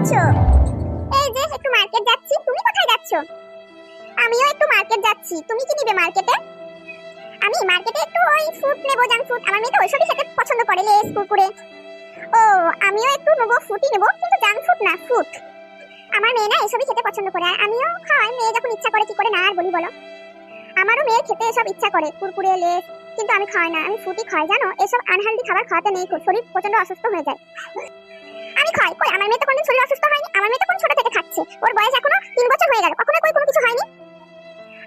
যাচ্ছ এই যে, একটু মার্কেট যাচ্ছি। তুমি কোথায় যাচ্ছ? আমিও একটু মার্কেট যাচ্ছি। তুমি কি নিবে মার্কেটে আমি মার্কেটে একটু ওই ফুড নেব জাঙ্ক ফুড আমার মেয়ে তো ওইসবই খেতে পছন্দ করে, লেস, কুরকুরে। ও, আমিও একটু নেব ফুটি নেব, কিন্তু জাঙ্ক ফুড না ফুড আমার মেয়ে না এসবই খেতে পছন্দ করে আমিও খাওয়াই। মেয়ে যখন ইচ্ছা করে কি করে না, আর বলি বলো। আমারও মেয়ের খেতে এসব ইচ্ছা করে, কুরকুরে, লেস, কিন্তু আমি খাওয়াই না। আমি ফুটি খাই জানো? এসব আনহেলদি খাবার খাওয়াতে নেই, শরীর প্রচণ্ড অসুস্থ হয়ে যায়। আমি খাই কই আমার মেয়ে তো কোনদিন শরীর অসুস্থ হয়নি আমার মেয়ে তো কোন ছোট থেকে খাচ্ছে ওর বয়স এখনও তিন বছর হয়ে গেল কখনো কই কোনো কিছু হয়নি।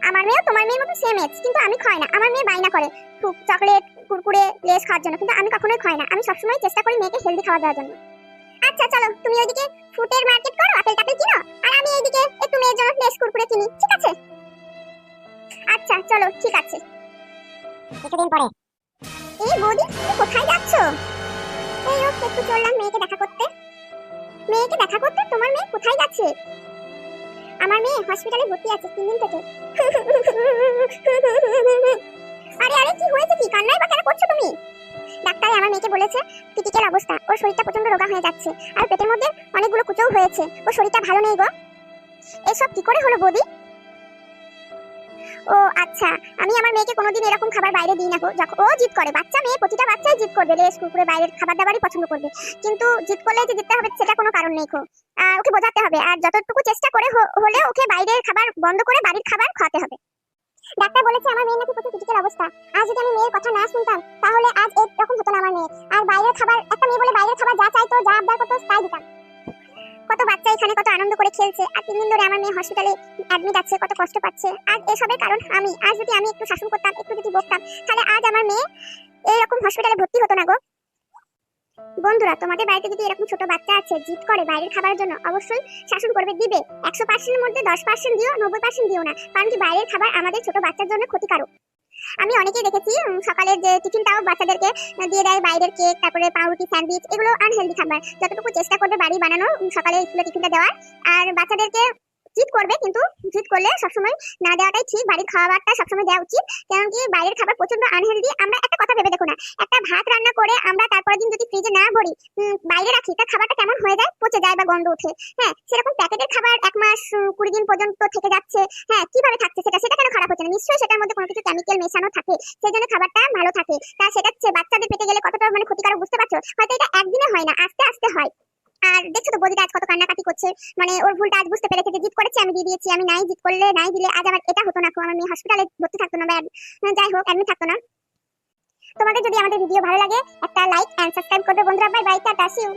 আমার মেয়েও তোমার মেয়ের মতো সেম এজ কিন্তু আমি খাই না আমার মেয়ে বাইনা করে খুব চকলেট কুরকুরে লেস খাওয়ার জন্য কিন্তু আমি কখনোই খাই না আমি সবসময় চেষ্টা করি মেয়েকে হেলদি খাওয়া দেওয়ার জন্য। আচ্ছা চলো তুমি ওইদিকে ফুটের মার্কেট করো আপেল টাপেল কিনো আর আমি এইদিকে একটু মেয়ের জন্য লেস কুরকুরে কিনি ঠিক আছে? আচ্ছা চলো ঠিক আছে। কিছুদিন পরে। এই বৌদি তুমি কোথায় যাচ্ছ? এই ও একটু চললাম মেয়েকে দেখা করতে। মেয়েকে দেখা করতে তোমার মেয়ে কোথায় যাচ্ছে? আমার মেয়ে হসপিটালে ভর্তি আছে তিন দিন থেকে। আরে আরে, কি হয়েছে কি? কান্নাই বা কেন করছ তুমি? ডাক্তার আমার মেয়েকে বলেছে ক্রিটিক্যাল অবস্থা। ওর শরীরটা প্রচণ্ড রোগা হয়ে যাচ্ছে। আর পেটের মধ্যে অনেকগুলো কুচোও হয়েছে। ওর শরীরটা ভালো নেই গো। এসব কি করে হলো বৌদি? ও আচ্ছা। আমি আমার মেয়েকে কোনোদিন এরকম খাবার বাইরে দিই না গো। যখন ও জিদ করে বাচ্চা মেয়ে প্রতিটা বাচ্চাই জিদ করবে লেস কুকুরে বাইরের খাবার দাবারই পছন্দ করবে। কিন্তু জিদ করলে যে জিততে হবে সেটা কোনো কারণ নেই আহ, ওকে বোঝাতে হবে। আর যতটুকু চেষ্টা করে হলে ওকে বাইরের খাবার বন্ধ করে বাড়ির খাবার খাওয়াতে হবে। ডাক্তার বলেছে আমার মেয়ের নাকি প্রচুর ক্রিটিক্যাল অবস্থা। আজ যদি আমি মেয়ের কথা না শুনতাম তাহলে আজ এরকম হতো না আমার মেয়ে। আর বাইরের খাবার একটা মেয়ে বলে বাইরের খাবার যা চাইতো যা আবদার করতো তাই দিতাম। এখানে কত আনন্দ করে খেলছে, আর তিন দিন ধরে আমার মেয়ে হসপিটালে অ্যাডমিট আছে, কত কষ্ট পাচ্ছে। আর এসবের কারণ আমি, আজ যদি আমি একটু শাসন করতাম, একটু যদি বকতাম, তাহলে আজ আমার মেয়ে এরকম হসপিটালে ভর্তি হতো না গো। বন্ধুরা, তোমাদের বাড়িতে যদি এরকম ছোট বাচ্চা আছে, জিদ করে বাইরের খাবারের জন্য, অবশ্যই শাসন করবে, দিবে। একশো পার্সেন্টের মধ্যে দশ পার্সেন্ট দিও, নব্বই পার্সেন্ট দিও না, কারণ কি বাইরের খাবার আমাদের ছোট বাচ্চার জন্য ক্ষতিকারক। আমি অনেকেই দেখেছি সকালের যে টিফিনটাও বাচ্চাদেরকে দিয়ে দেয়, বাইরের কেক, তারপরে পাউরুটি, স্যান্ডউইচ, এগুলো আনহেলদি খাবার। যতটুকু চেষ্টা করবে বাড়ি বানানো সকালে স্কুলে টিফিনটা দেওয়ার। আর বাচ্চাদেরকে জিদ করবে, কিন্তু জিদ করলে সবসময় না দেওয়াটাই ঠিক, বাড়ির খাবারটা সবসময় দেওয়া উচিত। কারণ কি বাইরের খাবার প্রচণ্ড আনহেলদি আমরা একটা কথা ভেবে দেখো না। একটা ভাত রান্না করে আমরা তারপরের দিন যদি ফ্রিজে না ভরি বাইরে রাখি, তার খাবারটা কেমন হয়ে যায়? পচে যায় বা গন্ধ ওঠে। হ্যাঁ সেরকম প্যাকেটের খাবার মাস কুড়ি দিন পর্যন্ত থেকে যাচ্ছে। হ্যাঁ কীভাবে থাকছে সেটা? সেটা কেন খারাপ হচ্ছে না? নিশ্চয়ই সেটার মধ্যে কোনো কিছু কেমিক্যাল মেশানো থাকে। সেই জন্য খাবারটা ভালো থাকে। তা সেটা বাচ্চাদের পেটে গেলে কতটা মানে ক্ষতিকারক বুঝতে পারছ? হয়তো এটা একদিনে হয় না, আস্তে আস্তে হয়। আর দেখছ তো বদিটা আজ কত কান্নাকাটি করছে। মানে ওর ভুলটা আজ বুঝতে পেরেছে যে জিত করেছে, আমি দিয়ে দিয়েছি, আমি নাই জিত করলে নাই দিলে আজ আমার এটা হতো না আমার হসপিটালে ভর্তি থাকতো না যাই হোক এমনি থাকতো না। তোমাদের যদি আমাদের ভিডিও ভালো লাগে, একটা লাইক এন্ড সাবস্ক্রাইব করবে। বন্ধুরা bye bye tata see you